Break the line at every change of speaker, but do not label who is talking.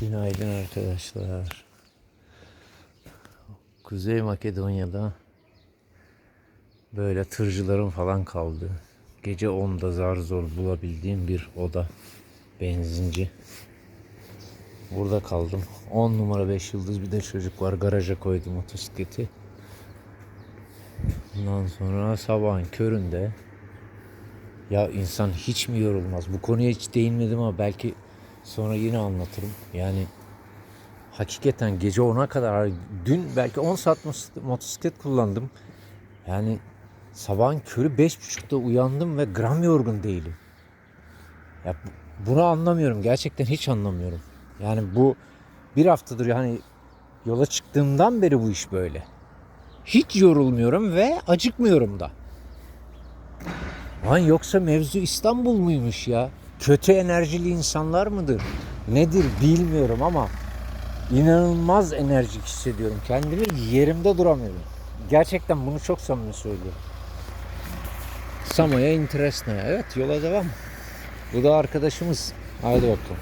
Günaydın arkadaşlar. Kuzey Makedonya'da böyle tırcıların falan kaldı. Gece 10'da zar zor bulabildiğim bir oda. Benzinci. Burada kaldım. 10 numara 5 yıldız bir de çocuk var. Garaja koydum motosikleti. Ondan sonra sabahın köründe ya insan hiç mi yorulmaz? Bu konuya hiç değinmedim ama belki sonra yine anlatırım. Yani hakikaten gece 10'a kadar dün belki 10 saat motosiklet kullandım. Yani sabahın körü 5.30'da uyandım ve gram yorgun değilim. Ya bu- bunu anlamıyorum. Gerçekten hiç anlamıyorum. Yani bu bir haftadır yani yola çıktığımdan beri bu iş böyle. Hiç yorulmuyorum ve acıkmıyorum da. Lan yoksa mevzu İstanbul muymuş ya? Kötü enerjili insanlar mıdır? Nedir bilmiyorum ama inanılmaz enerjik hissediyorum. Kendimi yerimde duramıyorum. Gerçekten bunu çok samimi söylüyorum. Samaya Interesna'ya. Evet yola devam. Bu da arkadaşımız. Haydi bakalım.